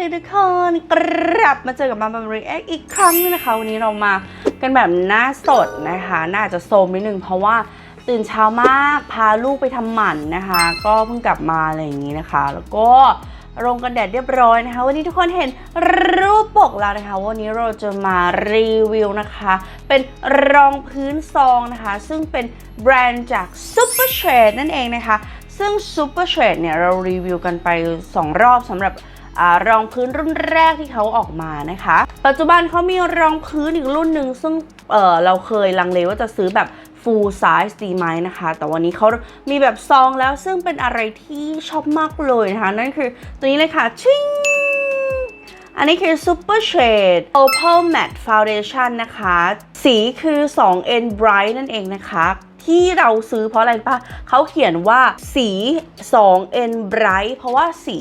ดีทุกคนกลับมาเจอกับมาบัมรีแอคอีกครั้งนึงนะคะ วันนี้เรามากันแบบหน้าสดนะคะน่าจะโซมนิดนึงเพราะว่าตื่นเช้ามากพาลูกไปทำหมันนะคะ ก็เพิ่งกลับมาอะไรอย่างนี้นะคะ แล้วก็ลงกันแดดเรียบร้อยนะคะ วันนี้ทุกคนเห็นรูปปกแล้วนะคะ วันนี้เราจะมารีวิวนะคะ เป็นรองพื้นซองนะคะ ซึ่งเป็นแบรนด์จาก Super Trade นั่นเองนะคะ ซึ่ง Super Trade เนี่ย เรารีวิวกันไป 2 รอบสำหรับ รองพื้นรุ่นแรกที่เขาออกมานะคะ ปัจจุบันเขามีรองพื้นอีกรุ่นหนึ่งซึ่งเเราเคยลังเลว่าจะซื้อแบบ full size ดีไหมนะคะ แต่วันนี้เขามีแบบซองแล้วซึ่งเป็นอะไรที่ชอบมากเลยนะคะ นั่นคือตัวนี้เลยค่ะชิงอันนี้คือ Super Shade Opal Matte Foundation นะคะ สีคือ 2N Bright นั่นเองนะคะ ที่เราซื้อเพราะอะไรปะเขาเขียนว่าสี 2N Bright เพราะว่าสี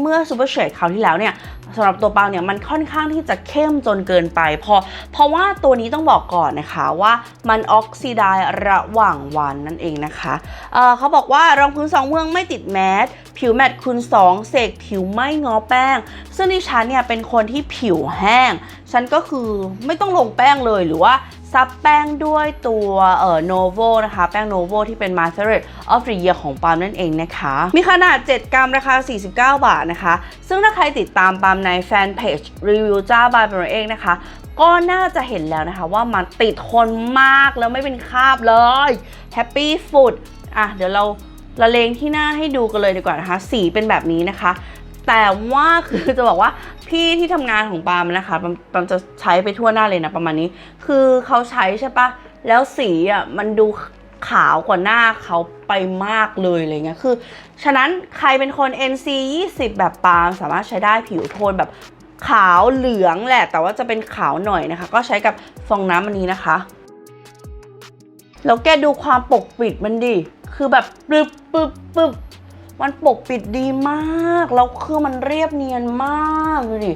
เมื่อ Super Shade คราวที่แล้วเนี่ยสำหรับตัวเปาเนี่ยมันค่อนข้างที่จะเข้มจนเกินไปเพราะเพราะว่าตัวนี้ต้องบอกก่อนนะคะว่ามันออกซิไดซ์ระหว่างวันนั่นเองนะคะเเขาบอกว่ารองพื้นสองเมืองไม่ติดแมสผิวแมตต์คูณ2เสกผิวไม่งอแป้ง ซึ่งดิฉันเนี่ยเป็นคนที่ผิวแห้ง ฉันก็คือไม่ต้องลงแป้งเลยหรือว่า ซับแป้งด้วยตัวเอ่อ Novo นะคะ แป้ง Novo ที่เป็น My Favorite of the Year ของปาล์มนั่นเองนะคะ มีขนาด 7 กรัมราคา 49 บาทนะคะ ซึ่งถ้าใครติดตามปาล์มในแฟนเพจรีวิวจ้าบายปาล์มเองนะคะ ก็น่าจะเห็นแล้วนะคะว่ามันติดทนมากแล้วไม่เป็นคราบเลย Happy Food อะเดี๋ยวเราละเลงที่หน้าให้ดูกันเลยดีกว่านะคะ สีเป็นแบบนี้นะคะ แต่ว่าคือจะบอกว่าพี่ที่ทำงานของปามนะคะปามปามจะใช้ไปทั่วหน้าเลยนะประมาณนี้ คือเขาใช้ใช่ปะแล้วสีอะมันดูขาวกว่าหน้าเขาไปมากเลยอะไรเงี้ยคือ ฉะนั้นใครเป็นคน NC 20 แบบปามสามารถใช้ได้ผิวโทนแบบขาวเหลืองแหละ แต่ว่าจะเป็นขาวหน่อยนะคะ ก็ใช้กับฟองน้ำอันนี้นะคะ แล้วแกดูความปกปิดมันดิ คือแบบปึ๊บปึ๊บปึ๊บ มันปกปิดดีมาก แล้วคือมันเรียบเนียนมากดูดิ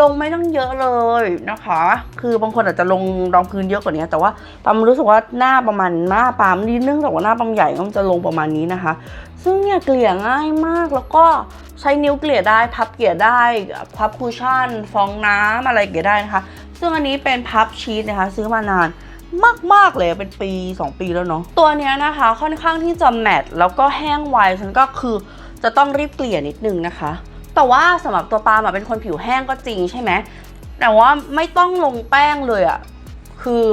ลงไม่ต้องเยอะเลยนะคะ คือบางคนอาจจะลงรองพื้นเยอะกว่านี้ แต่ว่าปามรู้สึกว่าหน้าประมาณหน้าปามนี่เนื่องจากว่าหน้าปามใหญ่ก็จะลงประมาณนี้นะคะ ซึ่งเนี่ยเกลี่ยง่ายมากแล้วก็ใช้นิ้วเกลี่ยได้พับเกลี่ยได้พับคูชั่น ฟองน้ำอะไรเกลี่ยได้นะคะ ซึ่งอันนี้เป็นพับชีสนะคะ ซื้อมานาน มาก ๆ เลยเป็นปี 2 ปีแล้วเนาะตัวเนี้ยนะคะค่อนข้างที่จะแมตต์แล้วก็แห้งไวฉันก็คือจะต้องรีบเกลี่ยนิดนึงนะคะ แต่ว่าสำหรับตัวปาล์มอะเป็นคนผิวแห้งก็จริงใช่ไหมแต่ว่าไม่ต้องลงแป้งเลยอะคือ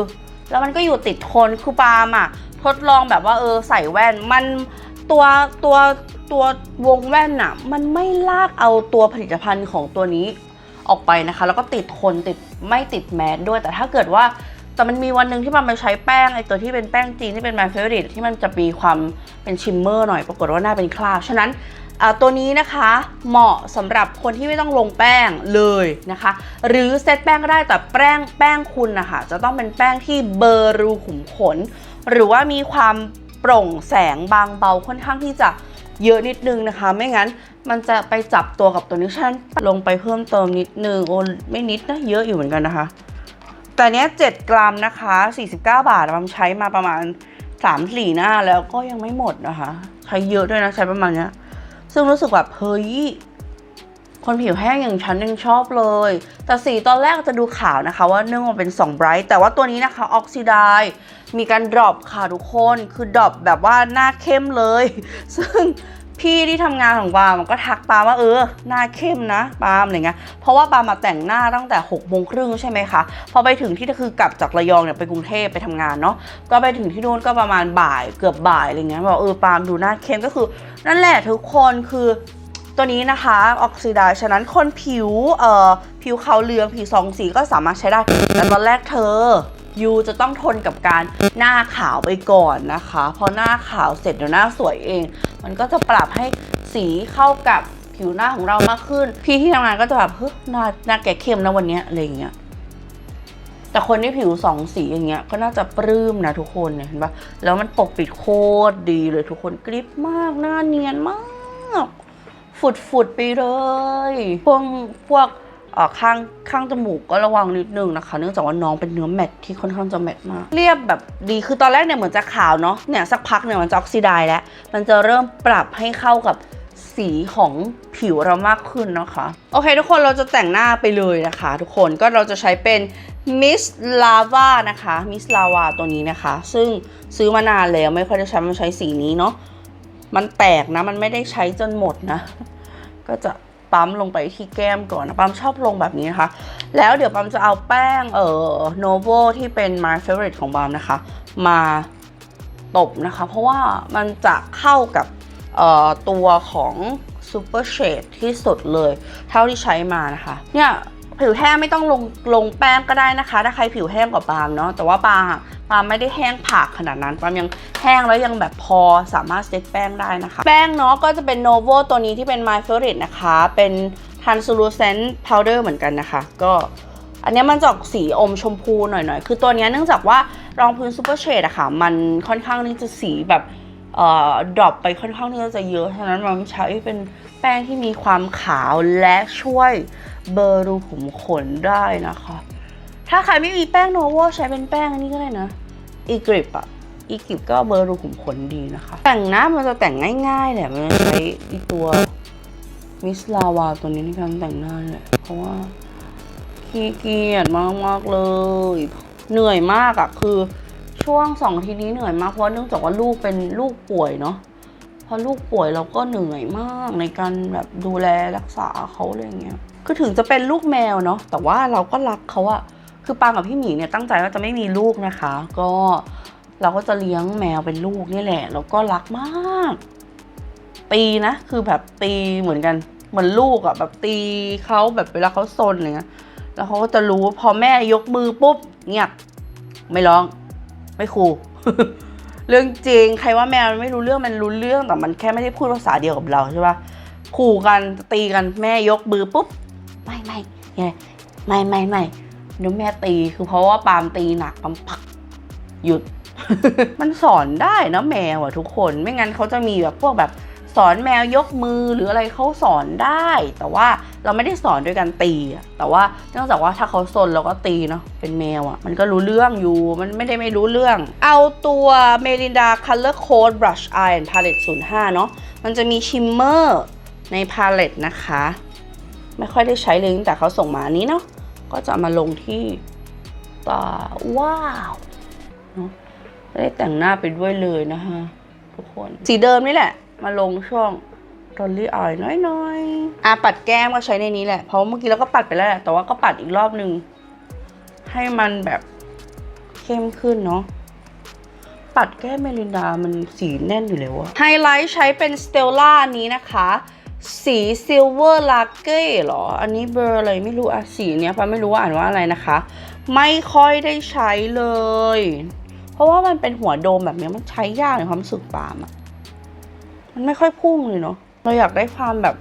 แล้วมันก็อยู่ติดทนคือปาล์มอะทดลองแบบว่าเออใส่แว่นมันตัวตัวตัววงแว่นอะมันไม่ลากเอาตัวผลิตภัณฑ์ของตัวนี้ออกไปนะคะ แล้วก็ติดทนติดไม่ติดแมสด้วย แต่ถ้าเกิดว่า แต่มันมีวันหนึ่งที่มันไปใช้แป้งไอตัวที่เป็นแป้งจีนที่เป็น my favorite ที่มันจะมีความเป็นชิมเมอร์หน่อยปรากฏว่าหน้าเป็นคราบฉะนั้นตัวนี้นะคะเหมาะสำหรับคนที่ไม่ต้องลงแป้งเลยนะคะ หรือเซตแป้งก็ได้แต่แป้งแป้งคุณนะคะจะต้องเป็นแป้งที่เบอร์รูขุมขน หรือว่ามีความโปร่งแสงบางเบาค่อนข้างที่จะเยอะนิดนึงนะคะ ไม่งั้นมันจะไปจับตัวกับตัวนี้ฉันลงไปเพิ่มเติมนิดนึงโอ้ไม่นิดนะเยอะอยู่เหมือนกันนะคะ แต่เนี้ย7กรัมนะคะ 49 บาทมันใช้มาประมาณ 3 4 หน้าแล้วก็ยังไม่หมดนะคะ ใช้เยอะด้วยนะใช้ประมาณเนี้ย ซึ่งรู้สึกแบบเฮ้ยคนผิวแห้งอย่างฉันยังชอบเลย แต่สีตอนแรกจะดูขาวนะคะ ว่าเนื่องมาเป็น2 bright แต่ว่าตัวนี้นะคะออกซิไดมีการดรอปค่ะทุกคน คือดรอปแบบว่าหน้าเข้มเลย ซึ่ง พี่ที่ทำงานของปาล์มก็ทักปาล์มว่าเออหน้าเข้มนะปาล์มอะไรเงี้ยเพราะว่าปาล์มมาแต่งหน้าตั้งแต่6กโมงครึ่งใช่ไหมคะพอไปถึงที่คือกลับจากระยองเนี่ยไปกรุงเทพไปทำงานเนาะก็ไปถึงที่นู่นก็ประมาณบ่ายเกือบบ่ายอะไรเงี้ยบอกเออปาล์มดูหน้าเข้มก็คือ นั่นแหละทุกคนคือตัวนี้นะคะออกซิไดฉะนั้นคนผิวเอ่อผิวขาวเหลืองผิวสองสีก็สามารถใช้ได้แต่ตอนแรกเธอ ยูจะต้องทนกับการหน้าขาวไปก่อนนะคะ พอหน้าขาวเสร็จเดี๋ยวหน้าสวยเอง มันก็จะปรับให้สีเข้ากับผิวหน้าของเรามากขึ้น พี่ที่ทำงานก็จะแบบเฮ้ยหน้าหน้าแก่เข้มนะวันนี้อะไรอย่างเงี้ยแต่คนที่ผิวสองสีอย่างเงี้ยก็น่าจะปลื้มนะทุกคนเนี่ยเห็นปะแล้วมันปกปิดโคตรดีเลยทุกคนกริปมากหน้าเนียนมาก ฝุดฝุดไปเลย พวกพวกเอ่อ ข้างข้างจมูกก็ระวังนิดนึงนะคะ เนื่องจากว่าน้องเป็นเนื้อแมตที่ค่อนข้างจะแมตมาก เรียบแบบดีคือตอนแรกเนี่ยเหมือนจะขาวเนาะเนี่ยสักพักเนี่ยมันจะออกซิไดแล้ว มันจะเริ่มปรับให้เข้ากับสีของผิวเรามากขึ้นนะคะ โอเค ทุกคนเราจะแต่งหน้าไปเลยนะคะ ทุกคนก็เราจะใช้เป็น Miss Lava นะคะ Miss Lava ตัวนี้นะคะ ซึ่งซื้อมานานแล้วไม่ค่อยได้ใช้มันใช้สีนี้เนาะมันแตกนะมันไม่ได้ใช้จนหมดนะ ก็จะ ปั๊มลงไปที่แก้มก่อนนะปั๊มชอบลงแบบนี้นะคะ แล้วเดี๋ยวปั๊มจะเอาแป้งเอ่อโนโวที่เป็น my favorite ของปั๊มนะคะ มาตบนะคะ เพราะว่ามันจะเข้ากับเอ่อตัวของ Super Shade ที่สุดเลย เท่าที่ใช้มานะคะ เนี่ย ผิวแห้งไม่ต้องลงลงแป้งก็ได้นะคะ ถ้าใครผิวแห้งกว่าปาล์มเนาะแต่ว่าปาล์มปาล์มไม่ได้แห้งผากขนาดนั้นปาล์มยังแห้งแล้วยังแบบพอสามารถเซตแป้งได้นะคะ แป้งเนาะก็จะเป็น Novo ตัวนี้ที่เป็น My Favorite นะคะ เป็น Translucent Powder เหมือนกันนะคะ ก็อันนี้มันจะออกสีอมชมพูหน่อยๆ คือตัวนี้เนื่องจากว่ารองพื้น Super Shade อะค่ะ มันค่อนข้างที่จะสีแบบ ดรอปไปค่อนข้างที่จะเยอะ ฉะนั้นเราใช้เป็นแป้งที่มีความขาวและช่วยเบอร์รูขุมขนได้นะคะ ถ้าใครไม่มีแป้งโนโวใช้เป็นแป้งอันนี้ก็ได้นะ อีกริบอะอีกริบก็เบอร์รูขุมขนดีนะคะ แต่งหน้ามันจะแต่งง่ายๆแหละ มันจะใช้อีตัวมิสลาวาตัวนี้ในการแต่งหน้าแหละ เพราะว่าขี้เกียจมากๆเลย เหนื่อยมากอะคือ ช่วงสองทีนี้เหนื่อยมากเพราะว่าเนื่องจากว่าลูกเป็นลูกป่วยเนาะพอลูกป่วยเราก็เหนื่อยมากในการแบบดูแลรักษาเขาอะไรเงี้ยคือถึงจะเป็นลูกแมวเนาะแต่ว่าเราก็รักเขาอะคือปางกับพี่หมีเนี่ยตั้งใจว่าจะไม่มีลูกนะคะ ก็เราก็จะเลี้ยงแมวเป็นลูกนี่แหละ แล้วก็รักมาก ตีนะคือแบบตีเหมือนกันเหมือนลูกอะแบบตีเขาแบบเวลาเขาซนอะไรเงี้ยแล้วเขาก็จะรู้พอแม่ยกมือปุ๊บเงียบไม่ร้อง ไม่คูเรื่องจริงใครว่าแมวมันไม่รู้เรื่องมันรู้เรื่องแต่มันแค่ไม่ได้พูดภาษาเดียวกับเราใช่ปะขู่กันตีกันแม่ยกมือปุ๊บไม่ไม่ไงไม่ไม่ไม่เดี๋ยวแม่ตีคือเพราะว่าปาล์มตีหนักปาล์มปักหยุด มันสอนได้นะแมวอะทุกคนไม่งั้นเขาจะมีแบบพวกแบบ สอนแมวยกมือหรืออะไรเขาสอนได้ แต่ว่าเราไม่ได้สอนด้วยการตีแต่ว่าเนื่องจากว่าถ้าเขาซนเราก็ตีเนาะเป็นแมวอะมันก็รู้เรื่องอยู่มันไม่ได้ไม่รู้เรื่อง เอาตัวเมลินดา Color Code Brush Eye and Palette 05 เนาะมันจะมีชิมเมอร์ในพาเลตนะคะ ไม่ค่อยได้ใช้เลยแต่เขาส่งมาอันนี้เนาะก็จะมาลงที่ตาว้าวเนาะได้แต่งหน้าไปด้วยเลยนะคะทุกคนสีเดิมนี่แหละ มาลงช่วงดอลลี่อายน้อยๆ อะปัดแก้มก็ใช้ในนี้แหละ เพราะเมื่อกี้เราก็ปัดไปแล้วแหละ แต่ว่าก็ปัดอีกรอบนึง ให้มันแบบเข้มขึ้นเนาะ ปัดแก้มเมลินดา มันสีแน่นอยู่แล้วอะไฮไลท์ใช้เป็นสเตลล่านี้นะคะ สีซิลเวอร์ลาเก้เหรอ อันนี้เบอร์อะไรไม่รู้อะสีเนี้ยป้าไม่รู้ว่าอ่านว่าอะไรนะคะ ไม่ค่อยได้ใช้เลย เพราะว่ามันเป็นหัวโดมแบบเนี้ยมันใช้ยากในความรู้สึกปาล์มอะ มันไม่ค่อยพุ่งเลยเนาะเราอยากได้ความแบบ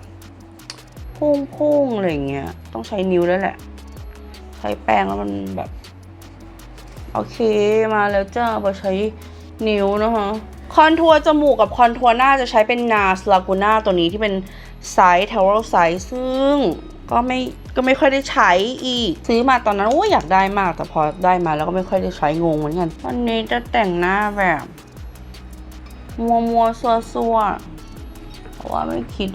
พุ่งพุ่งอะไรเงี้ย ต้องใช้นิ้วแล้วแหละ ใช้แป้งแล้วมันแบบ โอเคมาแล้วจ้าพอใช้นิ้วนะคะคอนทัวร์จมูกกับคอนทัวร์หน้าจะใช้เป็น NARS Laguna ตัวนี้ที่เป็นไซส์ t o w e r size ซึ่งก็ไม่ก็ไม่ค่อยได้ใช้อีก ซื้อมาตอนนั้นโอ้ยอยากได้มากแต่พอได้มาแล้วก็ไม่ค่อยได้ใช้งงเหมือนกันวันนี้จะแต่งหน้าแบบ มัวมัวซัวซัวเพราะว่าไม่คิด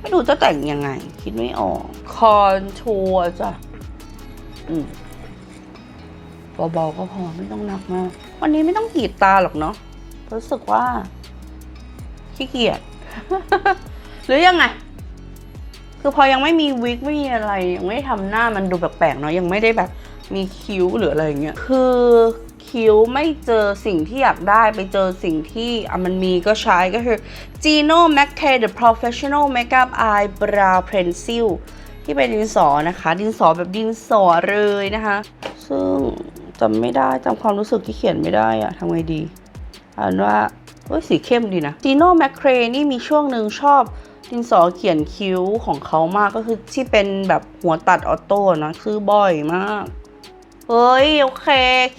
ไม่รู้จะแต่งยังไง คิดไม่ออก คอนทัวร์จ้ะอืมเบาๆก็พอไม่ต้องหนักมาก วันนี้ไม่ต้องกรีดตาหรอกเนาะรู้สึกว่า ขี้เกียจหรือยังไง คือพอยังไม่มีวิกไม่มีอะไร ยังไม่ได้ทำหน้ามันดูแปลกๆเนาะยังไม่ได้แบบมีคิ้วหรืออะไรอย่างเงี้ยคือ คิ้วไม่เจอสิ่งที่อยากได้ไปเจอสิ่งที่อะมันมีก็ใช้ก็คือ Gino m a c k a y The Professional Makeup Eyebrow Pencil ที่เป็นดินสอนะคะ ดินสอแบบดินสอเลยนะคะ ซึ่งจำไม่ได้จำความรู้สึกที่เขียนไม่ได้อะทำไงดีอ่านว่าเฮ้ยสีเข้มดีนะจีโน่แมคเครนี่มีช่วงหนึ่งชอบดินสอเขียนคิ้วของเขามากก็คือที่เป็นแบบหัวตัดออโต้นะ คือบ่อยมาก เฮ้ย โอเค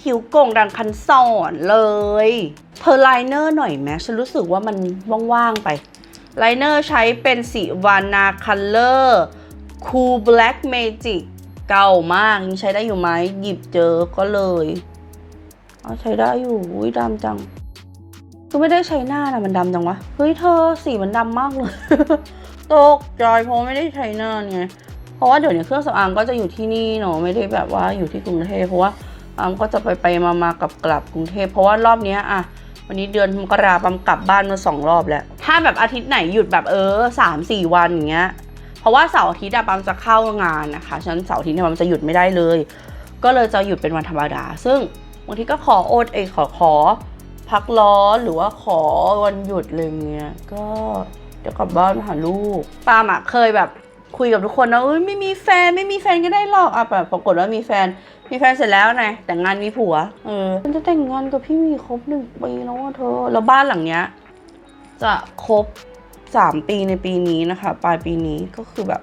คิ้วโก่งดังคันสอนเลยเธอร์ไลเนอร์หน่อยไหมฉันรู้สึกว่ามันว่างๆไปไลเนอร์ใช้เป็นสีวานาคัลเลอร์คูลแบล็กเมจิกเก่ามากยังใช้ได้อยู่ไหมหยิบเจอก็เลยเอาใช้ได้อยู่อุ้ยดำจังคือไม่ได้ใช้หน้านะมันดำจังวะ เฮ้ยเธอสีมันดำมากเลย ตกใจเพราะไม่ได้ใช้หน้าไง เพราะว่าเดี๋ยวนี้เครื่องสำอางก็จะอยู่ที่นี่เนาะไม่ได้แบบว่าอยู่ที่กรุงเทพเพราะว่าอามก็จะไปไปมามากับกลับกรุงเทพเพราะว่ารอบเนี้ยอะวันนี้เดือนมกราปั๊มกลับบ้านมาสองรอบแล้ว ถ้าแบบอาทิตย์ไหนหยุดแบบเออสามสี่วันอย่างเงี้ย เพราะว่าเสาร์อาทิตย์อะปั๊มจะเข้างานนะคะฉะนั้นเสาร์อาทิตย์เนี่ยปั๊มจะหยุดไม่ได้เลย ก็เลยจะหยุดเป็นวันธรรมดา ซึ่งบางทีก็ขอโอดเอยขอขอ พักร้อนหรือว่าขอวันหยุดอะไรเงี้ยก็เดี๋ยวกลับบ้านมาหาลูกปามอะเคยแบบ คุยกับทุกคนนะเอ้ยไม่มีแฟนไม่มีแฟนก็ได้หรอกอะแบบปรากฏว่ามีแฟน มีแฟนเสร็จแล้วไงแต่งงานมีผัวเออฉันจะแต่งงานกับพี่หมีครบหนึ่งปีแล้วอะเธอแล้วบ้านหลังเนี้ยจะครบสามปีในปีนี้นะคะปลายปีนี้ก็คือแบบ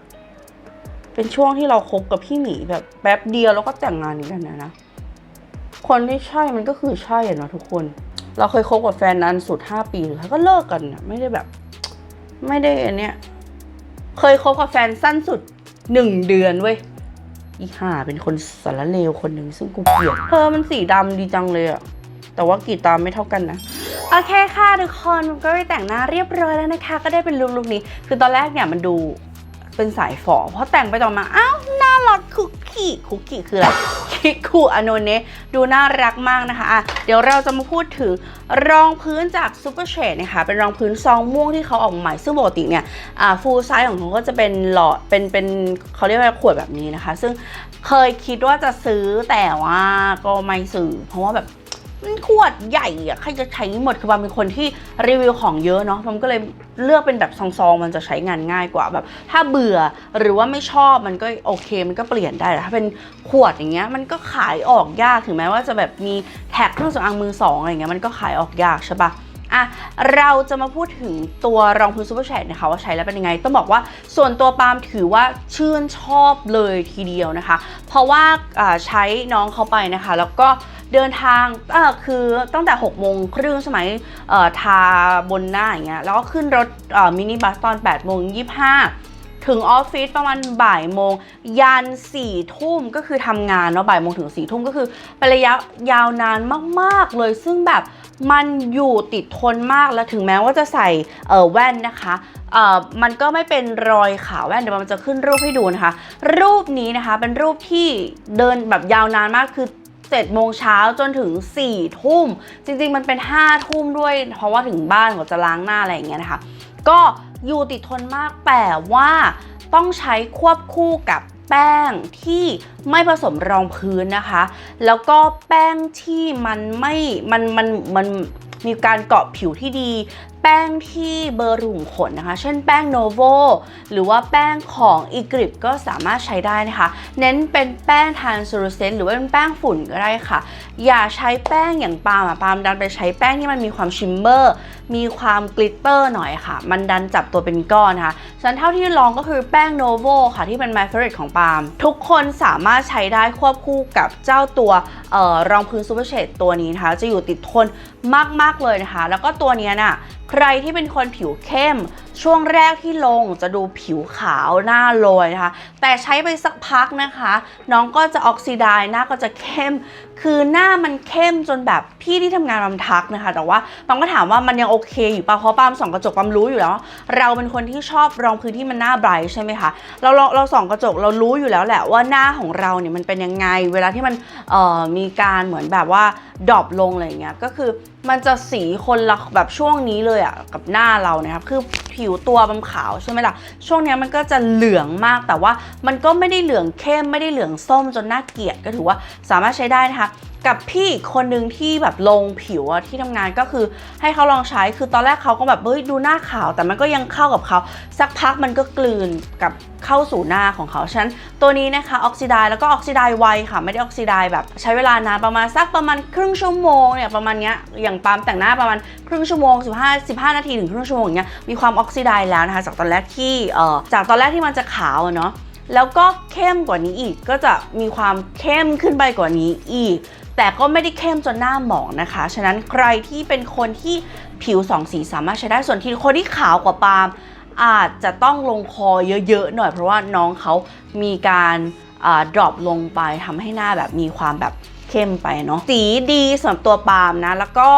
เป็นช่วงที่เราคบกับพี่หมีแบบแป๊บเดียวแล้วก็แต่งงานกันนะนะคนที่ใช่มันก็คือใช่อะเนาะทุกคน เราเคยคบกับแฟนนานสุด5ปีสุดท้ายก็เลิกกันนะไม่ได้แบบ ไม่ได้อันเนี้ย เคยคบกับแฟนสั้นสุดหนึ่งเดือนเว้ย อีห่าเป็นคนสารเลวคนหนึ่งซึ่งกูเกลียดเธอมันสีดำดีจังเลยอะแต่ว่ากรีดตามไม่เท่ากันนะ โอเคค่ะทุกคนก็ไปแต่งหน้าเรียบร้อยแล้วนะคะ ก็ได้เป็นลุคนี้ คือตอนแรกเนี่ยมันดูเป็นสายฝอเพราะแต่งไปต่อมา อ้าว น่ารักคุก กี้คุกกี้คืออะไรคิคูอโนเนะดูน่ารักมากนะคะอะเดี๋ยวเราจะมาพูดถึงรองพื้นจากซูเปอร์เชดนะคะเป็นรองพื้นซองม่วงที่เขาออกใหม่ซึ่งปกติเนี่ยอ่าฟูลไซส์ของเขาก็จะเป็นหลอดเป็นเป็นเขาเรียกว่าขวดแบบนี้นะคะ ซึ่งเคยคิดว่าจะซื้อแต่ว่าก็ไม่ซื้อเพราะว่าแบบ มันขวดใหญ่อะใครจะใช้หมดคือบางเป็นคนที่รีวิวของเยอะเนาะมันก็เลยเลือกเป็นแบบซองๆมันจะใช้งานง่ายกว่าแบบ ถ้าเบื่อหรือว่าไม่ชอบมันก็โอเค มันก็เปลี่ยนได้แต่ถ้าเป็นขวดอย่างเงี้ยมันก็ขายออกยากถึงแม้ว่าจะแบบมีแท็กเครื่องสำอางมือสองอะไรเงี้ยมันก็ขายออกยากใช่ปะอะเราจะมาพูดถึงตัวรองพื้นซูเปอร์แชทนะคะว่าใช้แล้วเป็นยังไง ต้องบอกว่าส่วนตัวปาล์มถือว่าชื่นชอบเลยทีเดียวนะคะ เพราะว่าอ่าใช้น้องเขาไปนะคะ แล้วก็ เดินทางเออคือตั้งแต่6โมงครึ่งสมัยเอ่อทาบนหน้าอย่างเงี้ยแล้วก็ขึ้นรถเอ่อมินิบัสตอน8โมง25ถึงออฟฟิศประมาณบ่ายโมงยันสี่ทุ่มก็คือทำงานเนาะบ่ายโมงถึงสี่ทุ่มก็คือเป็นระยะยาวนานมาก ๆ เลย ซึ่งแบบมันอยู่ติดทนมากแล้วถึงแม้ว่าจะใส่เออแว่นนะคะเออมันก็ไม่เป็นรอยขาวแว่นเดี๋ยวมันจะขึ้นรูปให้ดูนะคะ รูปนี้นะคะเป็นรูปที่เดินแบบยาวนานมากคือ 7โมงเช้าจนถึง 4 ทุ่ม จริงๆ มันเป็น 5 ทุ่มด้วย เพราะว่าถึงบ้านก็จะล้างหน้าอะไรอย่างเงี้ยนะคะ ก็อยู่ติดทนมากแต่ว่าต้องใช้ควบคู่กับแป้งที่ไม่ผสมรองพื้นนะคะ แล้วก็แป้งที่มันไม่ มัน มัน มันมีการเกาะผิวที่ดี แป้งที่เบอร์รุ่งขนนะคะ เช่นแป้งโนโวหรือว่าแป้งของอีกริปก็สามารถใช้ได้นะคะ เน้นเป็นแป้งทานซูรเซนหรือว่าเป็นแป้งฝุ่นก็ได้ค่ะ อย่าใช้แป้งอย่างปาล์มอะปาล์มดันไปใช้แป้งที่มันมีความชิมเมอร์ มีความกลิตเตอร์หน่อยค่ะ มันดันจับตัวเป็นก้อนนะคะฉันเท่าที่ลองก็คือแป้งโนโวค่ะที่เป็น my favorite ของปาล์มทุกคนสามารถใช้ได้ควบคู่กับเจ้าตัวออรองพื้นซูเปอร์เชดตัวนี้นะคะ จะอยู่ติดทนมากๆเลยนะคะ แล้วก็ตัวนี้ยน่ะ ใครที่เป็นคนผิวเข้ม ช่วงแรกที่ลงจะดูผิวขาวหน้าโรยนะคะ แต่ใช้ไปสักพักนะคะ น้องก็จะออกซิไดหน้าก็จะเข้ม คือหน้ามันเข้มจนแบบพี่ที่ทำงานบัมทักนะคะ แต่ว่าปัมก็ถามว่ามันยังโอเคอยู่ป่ะเพราะปามส่องกระจกปัมรู้อยู่แล้วเราเป็นคนที่ชอบรองพื้นที่มันหน้าไบรท์ใช่ไหมคะเราเราเราส่องกระจกเรารู้อยู่แล้วแหละว่าหน้าของเราเนี่ยมันเป็นยังไง เวลาที่มันเอ่อมีการเหมือนแบบว่าดรอปลงอะไรอย่างเงี้ยก็คือมันจะสีคนละแบบช่วงนี้เลยอะกับหน้าเรานะครับคือผิวตัวบำขาวใช่ไหมล่ะ ช่วงนี้มันก็จะเหลืองมากแต่ว่ามันก็ไม่ได้เหลืองเข้มไม่ได้เหลืองส้มจนน่าเกลียดก็ถือว่าสามารถใช้ได้นะคะ กับพี่อีกคนหนึ่งที่แบบลงผิวอะที่ทำงานก็คือให้เขาลองใช้คือตอนแรกเขาก็แบบเฮ้ยดูหน้าขาว แต่มันก็ยังเข้ากับเขาสักพักมันก็กลืนกับเข้าสู่หน้าของเขาฉะนั้นตัวนี้นะคะออกซิไดแล้วก็ออกซิไดไวค่ะ ไม่ได้ออกซิไดแบบใช้เวลานานประมาณสักประมาณครึ่งชั่วโมงเนี่ยประมาณเนี้ยอย่างปาล์มแต่งหน้าประมาณครึ่งชั่วโมง 15 15 นาทีถึงครึ่งชั่วโมงอย่างเงี้ยมีความออกซิไดแล้วนะคะจากตอนแรกที่เอ่อจากตอนแรกที่มันจะขาวเนาะแล้วก็เข้มกว่านี้อีกก็จะมีความเข้มขึ้นไปกว่านี้อีก แต่ก็ไม่ได้เข้มจนหน้าหมองนะคะ ฉะนั้นใครที่เป็นคนที่ผิวสองสีสามารถใช้ได้ส่วนที่คนที่ขาวกว่าปาล์มอาจจะต้องลงคอเยอะๆหน่อย เพราะว่าน้องเขามีการดรอปลงไปทำให้หน้าแบบมีความแบบเข้มไปเนาะสีดีสำหรับตัวปาล์มนะ แล้วก็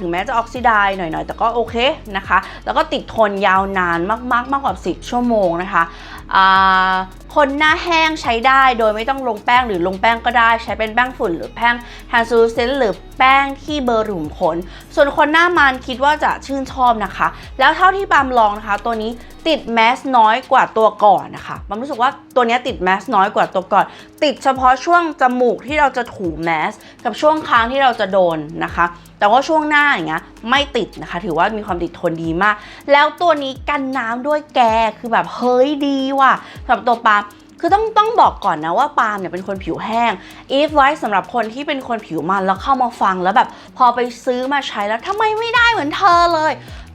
ถึงแม้จะออกซิไดหน่อยๆ แต่ก็โอเคนะคะ แล้วก็ติดทนยาวนานมากๆ มากกว่า 10 ชั่วโมงนะคะอ่า คนหน้าแห้งใช้ได้โดยไม่ต้องลงแป้งหรือลงแป้งก็ได้ ใช้เป็นแป้งฝุ่นหรือแป้ง translucent หรือแป้งที่เบอร์หลุมขน ส่วนคนหน้ามันคิดว่าจะชื่นชอบนะคะ แล้วเท่าที่ปามลองนะคะ ตัวนี้ติดแมสน้อยกว่าตัวก่อนนะคะปามรู้สึกว่าตัวนี้ติดแมสน้อยกว่าตัวก่อน ติดเฉพาะช่วงจมูกที่เราจะถูแมสกับช่วงค้างที่เราจะโดนนะคะ แต่ว่าช่วงหน้าอย่างเงี้ยไม่ติดนะคะ ถือว่ามีความติดทนดีมาก แล้วตัวนี้กันน้ำด้วยแกคือแบบเฮ้ยดีว่ะสำหรับตัวปาล์มคือต้องต้องบอกก่อนนะว่าปาล์มเนี่ยเป็นคนผิวแห้งอีฟไว้สำหรับคนที่เป็นคนผิวมันแล้วเข้ามาฟังแล้วแบบพอไปซื้อมาใช้แล้วทำไมไม่ได้เหมือนเธอเลย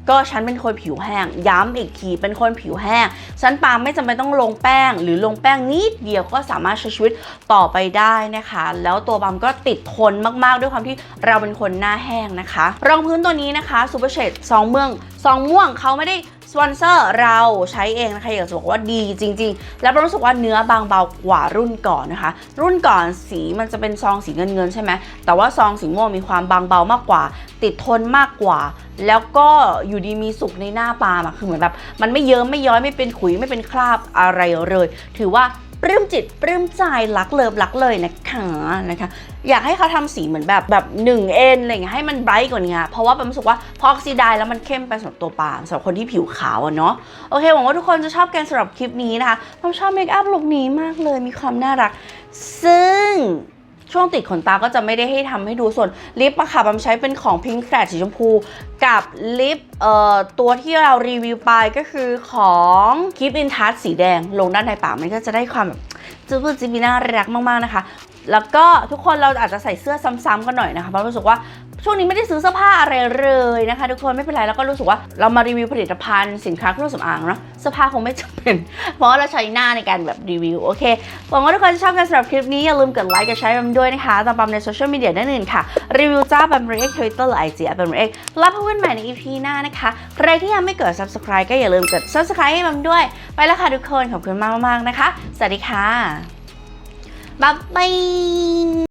ก็ฉันเป็นคนผิวแห้ง ย้ำอีกทีเป็นคนผิวแห้ง ฉันปาล์มไม่จำเป็นต้องลงแป้ง หรือลงแป้งนิดเดียวก็สามารถใช้ชีวิตต่อไปได้นะคะ แล้วตัวปาล์มก็ติดทนมากๆ ด้วยความที่เราเป็นคนหน้าแห้งนะคะ รองพื้นตัวนี้นะคะซูเปอร์เชดซองเมืองซองม่วงเขาไม่ได้ สปอนเซอร์เราใช้เองนะคะอยากจะบอกว่าดีจริง ๆ แล้วเรารู้สึกว่าเนื้อบางเบากว่ารุ่นก่อนนะคะ รุ่นก่อนสีมันจะเป็นซองสีเงินเงินๆใช่ไหมแต่ว่าซองสีม่วงมีความบางเบามากกว่า ติดทนมากกว่า แล้วก็อยู่ดีมีสุกในหน้าปาล์มอะคือเหมือนแบบมันไม่เยิ้มไม่ย้อยไม่เป็นขุยไม่เป็นคราบอะไรเลย ถือว่า ปลื้มจิตปลื้มใจรักเลิฟรักเลยนะคะนะคะ อยากให้เขาทำสีเหมือนแบบแบบ1เอ็นอะไรเงี้ยให้มันไบรท์กว่านี้เพราะว่าปามรู้สึกว่าพอออกซิไดแล้วมันเข้มไปสำหรับตัวปามสำหรับคนที่ผิวขาวอะเนาะโอเคหวังว่าทุกคนจะชอบกันสำหรับคลิปนี้นะคะปามชอบเมคอัพลุคนี้มากเลยมีความน่ารัก ซึ่ง ช่วงติดขนตาก็จะไม่ได้ให้ทำให้ดูส่วนลิปอะค่ะบำใช้เป็นของ Pink f l a ชสีชมพู กับลิปเอ่อตัวที่เรารีวิวไปก็คือของ Keep in Touch สีแดง ลงด้านในปากมันก็จะได้ความแบบจูบจิบน่ารักมากๆนะคะ แล้วก็ทุกคนเราอาจจะใส่เสื้อซ้ำๆกันหน่อยนะคะเพราะรู้สึกว่า ช่วงนี้ไม่ได้ซื้อเสื้อผ้าอะไรเลยนะคะทุกคนไม่เป็นไรแล้วก็รู้สึกว่าเรามารีวิวผลิตภัณฑ์สินค้าเครื่องสำอางเนาะเสื้อผ้าคงไม่จำเป็น เพราะเราใช้หน้าในการแบบรีวิวโอเคหวังว่าทุกคนจะชอบกันสำหรับคลิปนี้อย่าลืมกดไลค์กดแชร์บัมด้วยนะคะตามบัมในโซเชียลมีเดียด้านอื่นค่ะรีวิวจ้าบัมเรียกทวิตเตอร์หรือไอจีบัมเรียกรับเพบกันใหม่ใน EP หน้านะคะใครที่ยังไม่กด subscribe ก็อย่าลืมกด subscribe ให้บัมด้วย ไปแล้วค่ะทุกคนขอบคุณมากๆนะคะสวัสดีค่ะบ๊ายบาย